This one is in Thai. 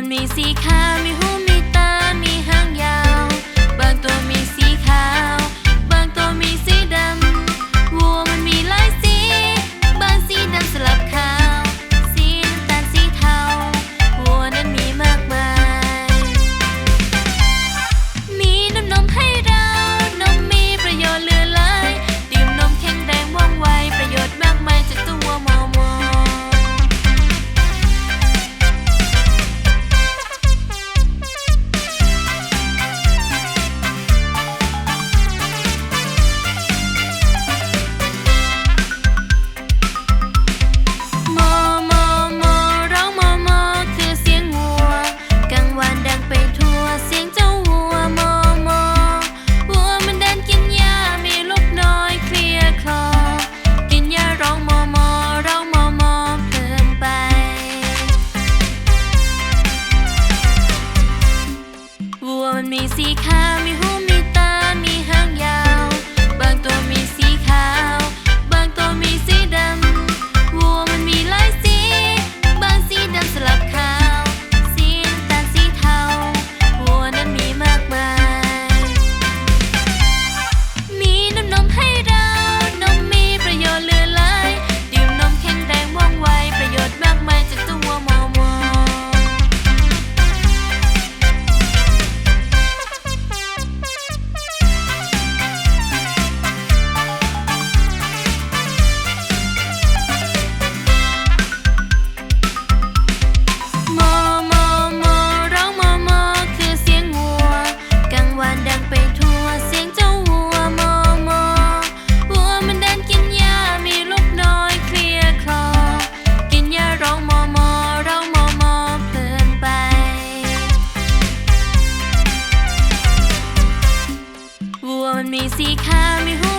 นมีสีขาวมีหู มีสีขา สีขาไม่หู